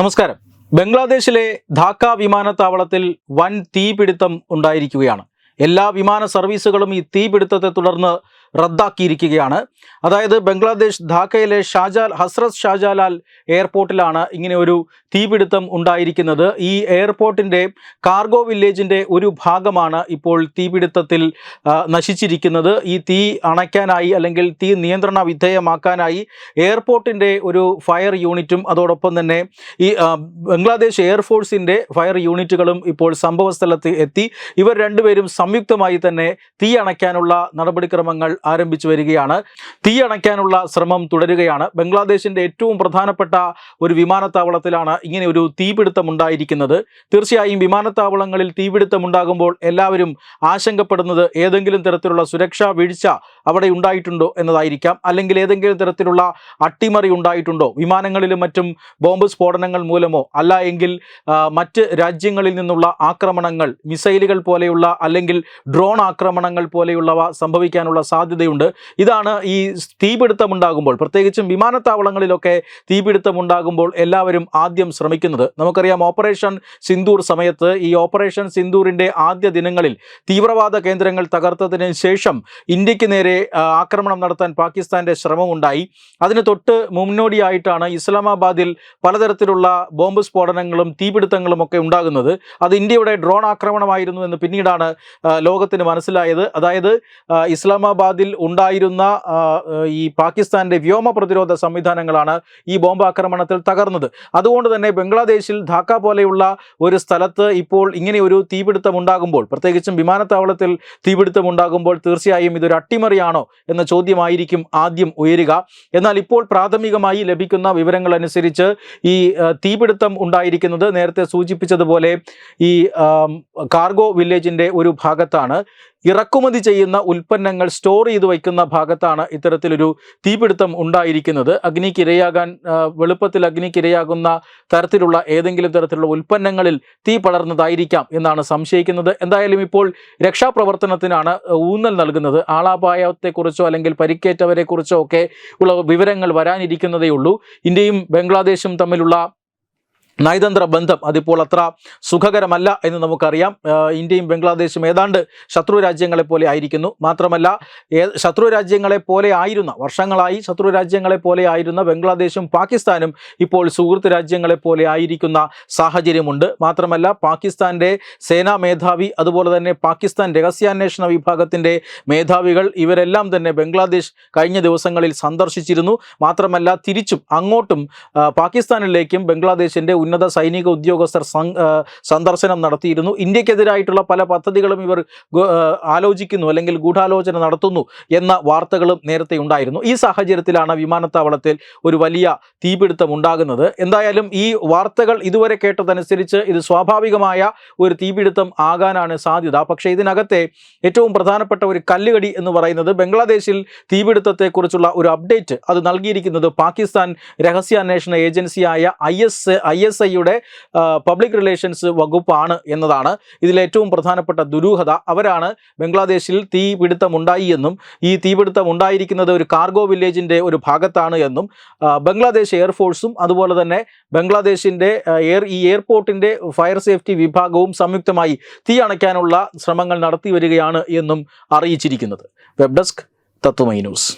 നമസ്കാരം. ബംഗ്ലാദേശിലെ ധാക്ക വിമാനത്താവളത്തിൽ വൻ തീപിടുത്തം ഉണ്ടായിരിക്കുകയാണ്. എല്ലാ വിമാന സർവീസുകളും ഈ തീപിടുത്തത്തെ തുടർന്ന് റദ്ദാക്കിയിരിക്കുകയാണ്. അതായത് ബംഗ്ലാദേശ് ധാക്കയിലെ ഷാജാൽ ഹസ്രത് ഷാജാലാൽ എയർപോർട്ടിലാണ് ഇങ്ങനെ ഒരു തീപിടുത്തം ഉണ്ടായിരിക്കുന്നത്. ഈ എയർപോർട്ടിന്റെ കാർഗോ വില്ലേജിന്റെ ഒരു ഭാഗമാണ് ഇപ്പോൾ തീപിടുത്തത്തിൽ നശിച്ചിരിക്കുന്നത്. ഈ തീ അണയ്ക്കാനായി അല്ലെങ്കിൽ തീ നിയന്ത്രണ വിധേയമാക്കാനായി എയർപോർട്ടിന്റെ ഒരു ഫയർ യൂണിറ്റും അതോടൊപ്പം തന്നെ ഈ ബംഗ്ലാദേശ് എയർഫോഴ്സിന്റെ ഫയർ യൂണിറ്റുകളും ഇപ്പോൾ സംഭവസ്ഥലത്ത് എത്തി. ഇവർ രണ്ടുപേരും സംയുക്തമായി തന്നെ തീ അണയ്ക്കാനുള്ള നടപടിക്രമങ്ങൾ ആരംഭിച്ചു വരികയാണ്. തീ അണയ്ക്കാനുള്ള ശ്രമം തുടരുകയാണ്. ബംഗ്ലാദേശിന്റെ ഏറ്റവും പ്രധാനപ്പെട്ട ഒരു വിമാനത്താവളത്തിലാണ് ഇങ്ങനെ ഒരു തീപിടുത്തം ഉണ്ടായിരിക്കുന്നത്. തീർച്ചയായും വിമാനത്താവളങ്ങളിൽ തീപിടുത്തം ഉണ്ടാകുമ്പോൾ എല്ലാവരും ആശങ്കപ്പെടുന്നത് ഏതെങ്കിലും തരത്തിലുള്ള സുരക്ഷാ വീഴ്ച അവിടെ ഉണ്ടായിട്ടുണ്ടോ എന്നതായിരിക്കാം. അല്ലെങ്കിൽ ഏതെങ്കിലും തരത്തിലുള്ള അട്ടിമറി ഉണ്ടായിട്ടുണ്ടോ? വിമാനങ്ങളിലും മറ്റും ബോംബ് സ്ഫോടനങ്ങൾ മൂലമോ? അല്ല എങ്കിൽ മറ്റ് രാജ്യങ്ങളിൽ നിന്നുള്ള ആക്രമണങ്ങൾ മിസൈലുകൾ പോലെയുള്ള അല്ലെങ്കിൽ ഡ്രോൺ ആക്രമണങ്ങൾ പോലെയുള്ളവ സംഭവിക്കാനുള്ള സാധ്യതയുണ്ട്. ഇതാണ് ഈ തീപിടുത്തമുണ്ടാകുമ്പോൾ പ്രത്യേകിച്ചും വിമാനത്താവളങ്ങളിലൊക്കെ തീപിടുത്തമുണ്ടാകുമ്പോൾ എല്ലാവരും ആദ്യം ശ്രമിക്കുന്നത്. നമുക്കറിയാം ഓപ്പറേഷൻ സിന്ദൂർ സമയത്ത് ഈ ഓപ്പറേഷൻ സിന്ദൂറിന്റെ ആദ്യ ദിനങ്ങളിൽ തീവ്രവാദ കേന്ദ്രങ്ങൾ തകർത്തതിന് ശേഷം ഇന്ത്യയ്ക്ക് നേരെ ആക്രമണം നടത്താൻ പാകിസ്ഥാന്റെ ശ്രമമുണ്ടായി. അതിന് തൊട്ട് മുന്നോടിയായിട്ടാണ് ഇസ്ലാമാബാദിൽ പലതരത്തിലുള്ള ബോംബ് സ്ഫോടനങ്ങളും തീപിടുത്തങ്ങളും ഒക്കെ ഉണ്ടാകുന്നത്. അത് ഇന്ത്യയുടെ ഡ്രോൺ ആക്രമണമായിരുന്നു എന്ന് പിന്നീടാണ് ലോകത്തിന് മനസ്സിലായത്. അതായത് ആ, ഇസ്ലാമാബാദിൽ ഉണ്ടായിരുന്ന ഈ പാകിസ്ഥാന്റെ വ്യോമ പ്രതിരോധ സംവിധാനങ്ങളാണ് ഈ ബോംബാക്രമണത്തിൽ തകർന്നത്. അതുകൊണ്ട് തന്നെ ബംഗ്ലാദേശിൽ ധാക്ക പോലെയുള്ള ഒരു സ്ഥലത്ത് ഇപ്പോൾ ഇങ്ങനെ ഒരു തീപിടുത്തം ഉണ്ടാകുമ്പോൾ പ്രത്യേകിച്ചും വിമാനത്താവളത്തിൽ തീപിടുത്തം ഉണ്ടാകുമ്പോൾ തീർച്ചയായും ഇതൊരു അട്ടിമറിയാണോ എന്ന ചോദ്യമായിരിക്കും ആദ്യം ഉയരുക. എന്നാൽ ഇപ്പോൾ പ്രാഥമികമായി ലഭിക്കുന്ന വിവരങ്ങൾ അനുസരിച്ച് ഈ തീപിടുത്തം ഉണ്ടായിരിക്കുന്നത് നേരത്തെ സൂചിപ്പിച്ചതുപോലെ ഈ കാർഗോ വില്ലേജിന്റെ ഒരു ഭാഗത്താണ്. ഇറക്കുമതി ചെയ്യുന്ന ഉൽപ്പന്നങ്ങൾ സ്റ്റോർ ചെയ്ത് വയ്ക്കുന്ന ഭാഗത്താണ് ഇത്തരത്തിലൊരു തീപിടുത്തം ഉണ്ടായിരിക്കുന്നത്. അഗ്നിക്കിരയാകാൻ വെളുപ്പത്തിൽ അഗ്നിക്കിരയാകുന്ന തരത്തിലുള്ള ഏതെങ്കിലും തരത്തിലുള്ള ഉൽപ്പന്നങ്ങളിൽ തീ പടർന്നതായിരിക്കാം എന്നാണ് സംശയിക്കുന്നത്. എന്തായാലും ഇപ്പോൾ രക്ഷാപ്രവർത്തനത്തിനാണ് ഊന്നൽ നൽകുന്നത്. ആളാപായത്തെക്കുറിച്ചോ അല്ലെങ്കിൽ പരിക്കേറ്റവരെക്കുറിച്ചോ ഒക്കെ ഉള്ള വിവരങ്ങൾ വരാനിരിക്കുന്നതേ ഉള്ളൂ ഇന്ത്യയും ബംഗ്ലാദേശും തമ്മിലുള്ള നയതന്ത്ര ബന്ധം അതിപ്പോൾ അത്ര സുഖകരമല്ല എന്ന് നമുക്കറിയാം. ഇന്ത്യയും ബംഗ്ലാദേശും ഏതാണ്ട് ശത്രു രാജ്യങ്ങളെ പോലെ ആയിരിക്കുന്നു. മാത്രമല്ല ശത്രു രാജ്യങ്ങളെ പോലെ ആയിരുന്ന വർഷങ്ങളായി ശത്രു രാജ്യങ്ങളെ പോലെ ആയിരുന്ന ബംഗ്ലാദേശും പാകിസ്ഥാനും ഇപ്പോൾ സുഹൃത്ത് രാജ്യങ്ങളെ പോലെ ആയിരിക്കുന്ന സാഹചര്യമുണ്ട്. മാത്രമല്ല പാകിസ്ഥാന്റെ സേനാ മേധാവി അതുപോലെ തന്നെ പാകിസ്ഥാൻ രഹസ്യാന്വേഷണ വിഭാഗത്തിന്റെ മേധാവികൾ ഇവരെല്ലാം തന്നെ ബംഗ്ലാദേശ് കഴിഞ്ഞ ദിവസങ്ങളിൽ സന്ദർശിച്ചിരുന്നു. മാത്രമല്ല തിരിച്ചും അങ്ങോട്ടും പാകിസ്ഥാനിലേക്കും ബംഗ്ലാദേശിന്റെ ഉന്നത സൈനിക ഉദ്യോഗസ്ഥർ സന്ദർശനം നടത്തിയിരുന്നു. ഇന്ത്യക്കെതിരായിട്ടുള്ള പല പദ്ധതികളും ഇവർ ആലോചിക്കുന്നു അല്ലെങ്കിൽ ഗൂഢാലോചന നടത്തുന്നു എന്ന വാർത്തകളും നേരത്തെ ഉണ്ടായിരുന്നു. ഈ സാഹചര്യത്തിലാണ് വിമാനത്താവളത്തിൽ ഒരു വലിയ തീപിടുത്തം ഉണ്ടാകുന്നത്. എന്തായാലും ഈ വാർത്തകൾ ഇതുവരെ കേട്ടതനുസരിച്ച് ഇത് സ്വാഭാവികമായ ഒരു തീപിടുത്തം ആകാനാണ് സാധ്യത. പക്ഷേ ഇതിനകത്തെ ഏറ്റവും പ്രധാനപ്പെട്ട ഒരു കല്ലുകടി എന്ന് പറയുന്നത് ബംഗ്ലാദേശിൽ തീപിടുത്തത്തെക്കുറിച്ചുള്ള ഒരു അപ്ഡേറ്റ് അത് നൽകിയിരിക്കുന്നത് പാകിസ്ഥാൻ രഹസ്യാന്വേഷണ ഏജൻസിയായ ഐ എസ് ഐ എസ് ഐയുടെ പബ്ലിക് റിലേഷൻസ് വകുപ്പാണ് എന്നതാണ് ഇതിലേറ്റവും പ്രധാനപ്പെട്ട ദുരൂഹത. അവരാണ് ബംഗ്ലാദേശിൽ തീപിടുത്തമുണ്ടായി എന്നും ഈ തീപിടുത്തം ഉണ്ടായിരിക്കുന്നത് ഒരു കാർഗോ വില്ലേജിന്റെ ഒരു ഭാഗത്താണ് എന്നും ബംഗ്ലാദേശ് എയർഫോഴ്സും അതുപോലെ തന്നെ ബംഗ്ലാദേശിന്റെ എയർ ഈ എയർപോർട്ടിന്റെ ഫയർ സേഫ്റ്റി വിഭാഗവും സംയുക്തമായി തീ അണയ്ക്കാനുള്ള ശ്രമങ്ങൾ നടത്തി വരികയാണ് എന്നും അറിയിച്ചിരിക്കുന്നത്. Web desk Tatwamayi news.